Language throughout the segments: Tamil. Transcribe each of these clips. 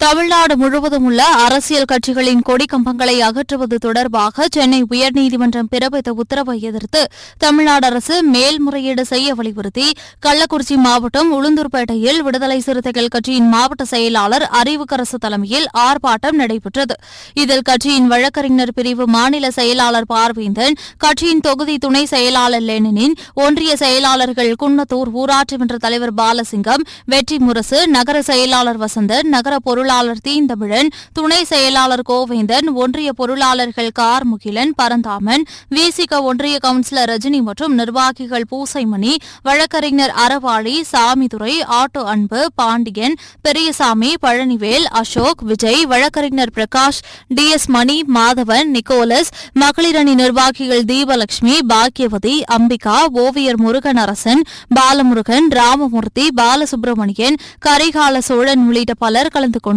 தமிழ்நாடு முழுவதும் உள்ள அரசியல் கட்சிகளின் கொடி கம்பங்களை அகற்றுவது தொடர்பாக சென்னை உயர்நீதிமன்றம் பிறப்பித்த உத்தரவை எதிர்த்து தமிழ்நாடு அரசு மேல்முறையீடு செய்ய வலியுறுத்தி கள்ளக்குறிச்சி மாவட்டம் உளுந்தூர்பேட்டையில் விடுதலை சிறுத்தைகள் கட்சியின் மாவட்ட செயலாளர் அறிவுக்கரசு தலைமையில் ஆர்ப்பாட்டம் நடைபெற்றது. இதில் கட்சியின் வழக்கறிஞர் பிரிவு மாநில செயலாளர் பார்வேந்தன் கட்சியின் தொகுதி துணை செயலாளர் லெனினின் ஒன்றிய செயலாளர்கள் குன்னத்தூர் ஊராட்சி மன்ற தலைவர் பாலசிங்கம் வெற்றி முரசு நகர செயலாளர் வசந்தன் நகர பொருள் பொருளாளர் தீந்தமிழன் துணை செயலாளர் கோவேந்தன் ஒன்றிய பொருளாளர்கள் கார் முகிலன் பரந்தாமன் விசிக ஒன்றிய கவுன்சிலர் ரஜினி மற்றும் நிர்வாகிகள் பூசைமணி வழக்கறிஞர் அறவாளி சாமிதுரை ஆட்டோ அன்பு பாண்டியன் பெரியசாமி பழனிவேல் அசோக் விஜய் வழக்கறிஞர் Prakash T S Mani Madhavan Nicholas மகளிரணி நிர்வாகிகள் தீபலட்சுமி பாக்கியவதி அம்பிகா ஓவியர் முருகன் அரசன் பாலமுருகன் ராமமூர்த்தி பாலசுப்ரமணியன் கரிகால சோழன் உள்ளிட்ட பலர் கலந்து கொண்டனர்.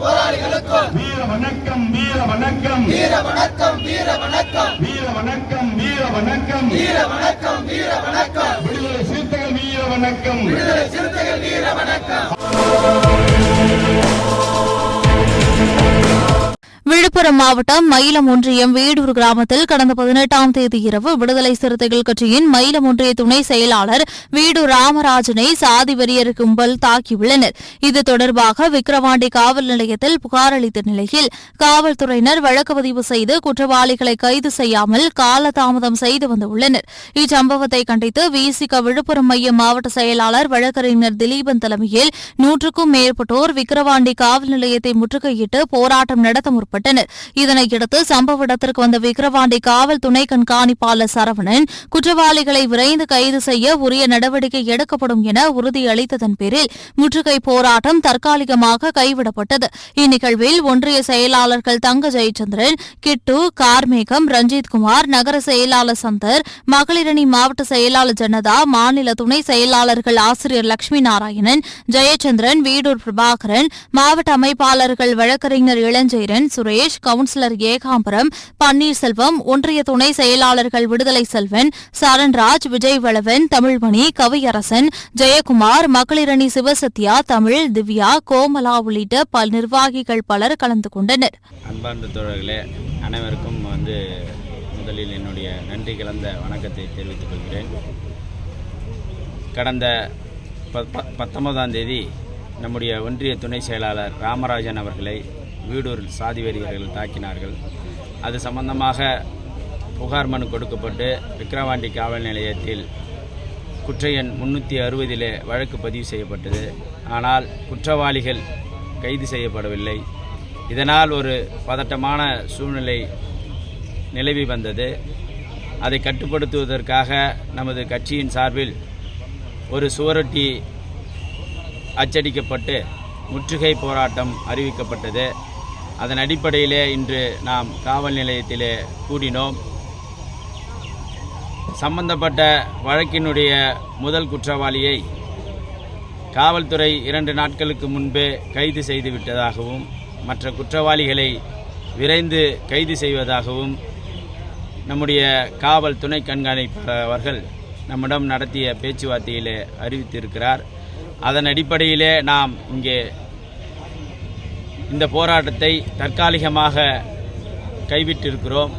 போராளிகளுக்கும் வீர வணக்கம் வீர வணக்கம். வீர வணக்கம் வீர வணக்கம். வீர வணக்கம் வீர வணக்கம். வீர வணக்கம் வீர வணக்கம். விடுதலை சிறுத்தைகள் வீர வணக்கம். விடுதலை சிறுத்தைகள் வீர வணக்கம். விழுப்புரம் மாவட்டம் மயிலம் ஒன்றியம் வீடூர் கிராமத்தில் கடந்த பதினெட்டாம் தேதி இரவு விடுதலை சிறுத்தைகள் கட்சியின் மயிலம் ஒன்றிய துணை செயலாளர் வீடூர் ராமராஜனை சாதி வெறியர் கும்பல் தாக்கியுள்ளனர். இது தொடர்பாக விக்கிரவாண்டி காவல் நிலையத்தில் புகார் அளித்த நிலையில் காவல்துறையினர் வழக்கு பதிவு செய்து குற்றவாளிகளை கைது செய்யாமல் காலதாமதம் செய்து வந்துள்ளனர். இச்சம்பவத்தை கண்டித்து விசிக விழுப்புரம் மைய மாவட்ட செயலாளர் வழக்கறிஞர் திலீபன் தலைமையில் நூற்றுக்கும் மேற்பட்டோர் விக்கிரவாண்டி காவல் நிலையத்தை முற்றுகையிட்டு போராட்டம் நடத்த முற்பட்டனர். இதனையடுத்து சம்பவ இடத்திற்கு வந்த விக்கிரவாண்டி காவல் துணை கண்காணிப்பாளர் சரவணன் குற்றவாளிகளை விரைந்து கைது செய்ய உரிய நடவடிக்கை எடுக்கப்படும் என உறுதியளித்ததன் பேரில் முற்றுகை போராட்டம் தற்காலிகமாக கைவிடப்பட்டது. இந்நிகழ்வில் ஒன்றிய செயலாளர்கள் தங்க ஜெயச்சந்திரன் கிட்டு கார்மேகம் ரஞ்சித்குமார் நகர செயலாளர் சந்தர் மகளிரணி மாவட்ட செயலாளர் ஜனதா மாநில துணை செயலாளர்கள் ஆசிரியர் லட்சுமி நாராயணன் ஜெயச்சந்திரன் வீடூர் பிரபாகரன் மாவட்ட அமைப்பாளர்கள் வழக்கறிஞர் இளஞ்செயரன் சுரேஷ் கவுன்சிலர் ஏகாம்பரம் பன்னீர்செல்வம் ஒன்றிய துணை செயலாளர்கள் விடுதலை செல்வன் சரண்ராஜ் விஜய் வளவன் தமிழ்மணி கவியரசன் ஜெயக்குமார் மகளிரணி சிவசத்யா தமிழ் திவ்யா கோமலா உள்ளிட்ட பல் நிர்வாகிகள் பலர் கலந்து கொண்டனர். அன்பார்ந்த தோழர்களே அனைவருக்கும் வந்து முதலில் என்னுடைய நன்றி கலந்த வணக்கத்தை தெரிவித்துக் கொள்கிறேன். கடந்த ப- பத்தொன்பதாம் தேதி நம்முடைய ஒன்றிய துணை செயலாளர் ராமராஜன் அவர்களை வீடூரில் சாதி வெறியர்கள் தாக்கினார்கள். அது சம்பந்தமாக புகார் மனு கொடுக்கப்பட்டு விக்கிரவாண்டி காவல் நிலையத்தில் குற்ற எண் முன்னூற்றி அறுபதிலே வழக்கு பதிவு செய்யப்பட்டது. ஆனால் குற்றவாளிகள் கைது செய்யப்படவில்லை. இதனால் ஒரு பதட்டமான சூழ்நிலை நிலவி வந்தது. அதை கட்டுப்படுத்துவதற்காக நமது கட்சியின் சார்பில் ஒரு சுவரொட்டி அச்சடிக்கப்பட்டு முற்றுகை போராட்டம் அறிவிக்கப்பட்டது. அதன் அடிப்படையிலே இன்று நாம் காவல் நிலையத்திலே கூடினோம். சம்பந்தப்பட்ட வழக்கினுடைய முதல் குற்றவாளியை காவல்துறை இரண்டு நாட்களுக்கு முன்பே கைது செய்து விட்டதாகவும் மற்ற குற்றவாளிகளை விரைந்து கைது செய்வதாகவும் நம்முடைய காவல் துணை கண்காணிப்பவர்கள் நம்மிடம் நடத்திய பேச்சுவார்த்தையிலே அறிவித்திருக்கிறார். அதன் அடிப்படையிலே நாம் இங்கே இந்த போராட்டத்தை தற்காலிகமாக கைவிட்டிருக்கிறோம்.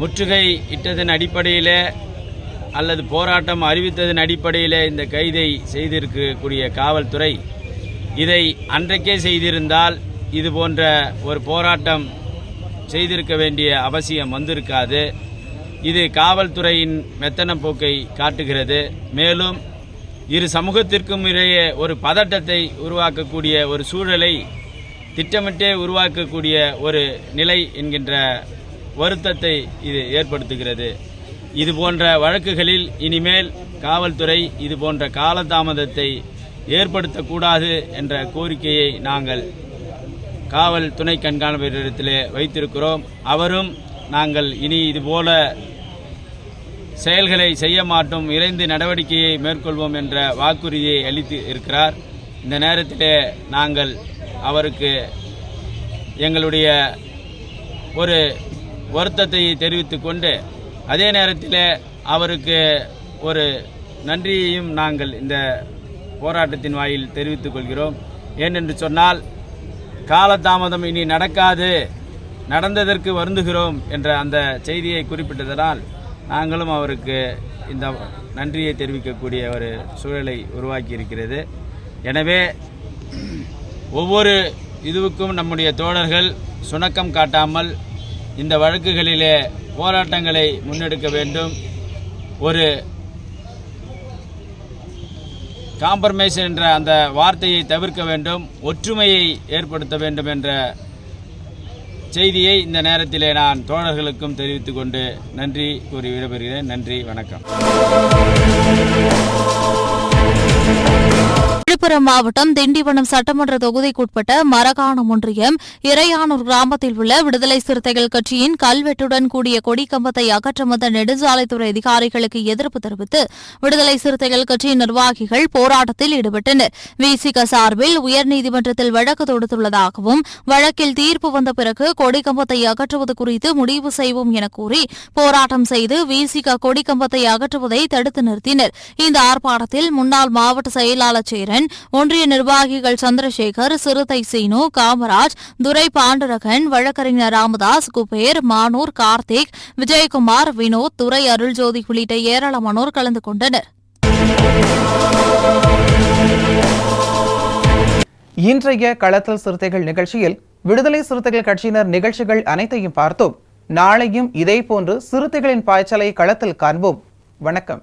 முற்றுகை இட்டதன் அடிப்படையிலே அல்லது போராட்டம் அறிவித்ததன் அடிப்படையிலே இந்த கைதை செய்திருக்கக்கூடிய காவல்துறை இதை அன்றைக்கே செய்திருந்தால் இது போன்ற ஒரு போராட்டம் செய்திருக்க வேண்டிய அவசியம் வந்திருக்காது. இது காவல்துறையின் மெத்தன போக்கை காட்டுகிறது. மேலும் இரு சமூகத்திற்கும் இடையே ஒரு பதட்டத்தை உருவாக்கக்கூடிய ஒரு சூழலை திட்டமிட்டே உருவாக்கக்கூடிய ஒரு நிலை என்கின்ற வருத்தத்தை இது ஏற்படுத்துகிறது. இது போன்ற வழக்குகளில் இனிமேல் காவல்துறை இது போன்ற காலதாமதத்தை ஏற்படுத்தக்கூடாது என்ற கோரிக்கையை நாங்கள் காவல் துணை கண்காணிப்பிடத்திலே வைத்திருக்கிறோம். அவரும் நாங்கள் இனி இதுபோல செயல்களை செய்ய மாட்டோம் விரைந்து நடவடிக்கையை மேற்கொள்வோம் என்ற வாக்குறுதியை அளித்து இருக்கிறார். இந்த நேரத்திலே நாங்கள் அவருக்கு எங்களுடைய ஒரு வருத்தத்தை தெரிவித்து கொண்டு அதே நேரத்தில் அவருக்கு ஒரு நன்றியையும் நாங்கள் இந்த போராட்டத்தின் வாயில் தெரிவித்துக் கொள்கிறோம். ஏனென்று சொன்னால் காலதாமதம் இனி நடக்காது நடந்ததற்கு வருந்துகிறோம் என்ற அந்த செய்தியை குறிப்பிட்டதனால் நாங்களும் அவருக்கு இந்த நன்றியை தெரிவிக்கக்கூடிய ஒரு சூழலை உருவாக்கி இருக்கிறது எனவே ஒவ்வொரு இதுவுக்கும் நம்முடைய தோழர்கள் சுணக்கம் காட்டாமல் இந்த வழக்குகளிலே போராட்டங்களை முன்னெடுக்க வேண்டும். ஒரு காம்ப்ரமைஸ் என்ற அந்த வார்த்தையை தவிர்க்க வேண்டும். ஒற்றுமையை ஏற்படுத்த வேண்டும் என்ற செய்தியை இந்த நேரத்திலே நான் தோழர்களுக்கும் தெரிவித்துக் கொண்டு நன்றி கூறி விடைபெறுகிறேன். நன்றி வணக்கம். விழுப்புரம் மாவட்டம் திண்டிவனம் சட்டமன்ற தொகுதிக்குட்பட்ட மரகாணம் ஒன்றியம் இறையானூர் கிராமத்தில் உள்ள விடுதலை சிறுத்தைகள் கட்சியின் கல்வெட்டுடன் கூடிய கொடிக்கம்பத்தை அகற்ற வந்த நெடுஞ்சாலைத்துறை அதிகாரிகளுக்கு எதிர்ப்பு தெரிவித்து விடுதலை சிறுத்தைகள் கட்சியின் நிர்வாகிகள் போராட்டத்தில் ஈடுபட்டனர். விசிக சார்பில் உயர்நீதிமன்றத்தில் வழக்கு தொடுத்துள்ளதாகவும் வழக்கில் தீர்ப்பு வந்த பிறகு கொடிக்கம்பத்தை அகற்றுவது குறித்து முடிவு செய்வோம் என கூறி போராட்டம் செய்து விசிக கொடிக்கம்பத்தை அகற்றுவதை தடுத்து நிறுத்தினர். இந்த ஆர்ப்பாட்டத்தில் முன்னாள் மாவட்ட செயலாளர் சேரன் ஒன்றிய நிர்வாகிகள் சந்திரசேகர் சிறுத்தை சீனு காமராஜ் துரை பாண்டரகன் வழக்கறிஞர் ராமதாஸ் குபேர் மானூர் கார்த்திக் விஜயகுமார் வினோத் துரை அருள்ஜோதி உள்ளிட்ட ஏராளமானோர் கலந்து கொண்டனர். இன்றைய களத்தல் சிறுத்தைகள் நிகழ்ச்சியில் விடுதலை சிறுத்தைகள் கட்சியினர் நிகழ்ச்சிகள் அனைத்தையும் பார்த்தோம். நாளையும் இதேபோன்று சிறுத்தைகளின் பாய்ச்சலை களத்தில் காண்போம். வணக்கம்.